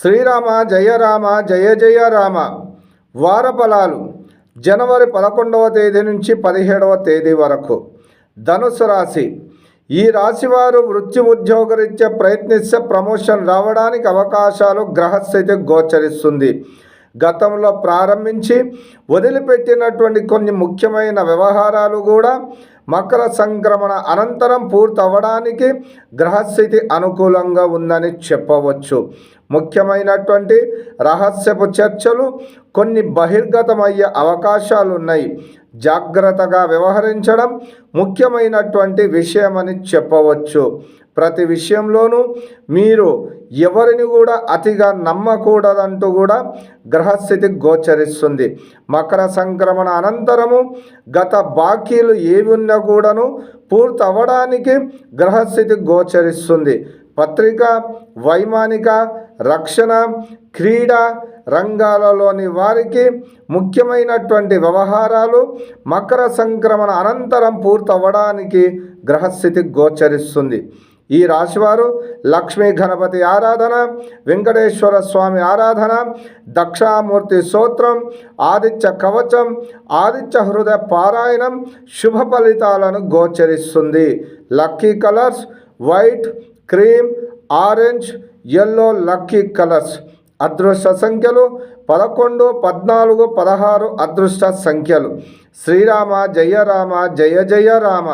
శ్రీరామ జయ రామ జయ జయ రామ. వారఫలాలు జనవరి పదకొండవ తేదీ నుంచి పదిహేడవ తేదీ వరకు. ధనుసు రాశి. ఈ రాశివారు వృత్తి ఉద్యోగరీత్యా ప్రయత్నిస్తే ప్రమోషన్ రావడానికి అవకాశాలు గ్రహస్థితి గోచరిస్తుంది. గతంలో ప్రారంభించి వదిలిపెట్టినటువంటి కొన్ని ముఖ్యమైన వ్యవహారాలు కూడా మకర సంక్రమణ అనంతరం పూర్తవడానికి గ్రహస్థితి అనుకూలంగా ఉందని చెప్పవచ్చు. ముఖ్యమైనటువంటి రహస్యపు చర్చలు కొన్ని బహిర్గతమయ్యే అవకాశాలు ఉన్నాయి జాగ్రత్తగా వ్యవహరించడం ముఖ్యమైనటువంటి విషయమని చెప్పవచ్చు. ప్రతి విషయంలోనూ మీరు ఎవరిని కూడా అతిగా నమ్మకూడదంటూ కూడా గ్రహస్థితి గోచరిస్తుంది. మకర సంక్రమణ అనంతరము గత బాకీలు ఏవి ఉన్నా కూడాను పూర్తి అవ్వడానికి గ్రహస్థితి గోచరిస్తుంది. పత్రిక వైమానిక రక్షణ క్రీడా రంగాలలోని వారికి ముఖ్యమైనటువంటి వ్యవహారాలు మకర సంక్రమణ అనంతరం పూర్తవడానికి గ్రహస్థితి గోచరిస్తుంది. ఈ రాశివారు లక్ష్మీ గణపతి ఆరాధన వెంకటేశ్వర స్వామి ఆరాధన దక్షామూర్తి స్తోత్రం ఆదిత్య కవచం ఆదిత్య హృదయ పారాయణం శుభ ఫలితాలను గోచరిస్తుంది. Lucky colours white cream orange yellow lucky colours. అదృష్ట సంఖ్యలు పదకొండు పద్నాలుగు పదహారు అదృష్ట సంఖ్యలు. శ్రీరామ జయ రామ జయ జయ రామ.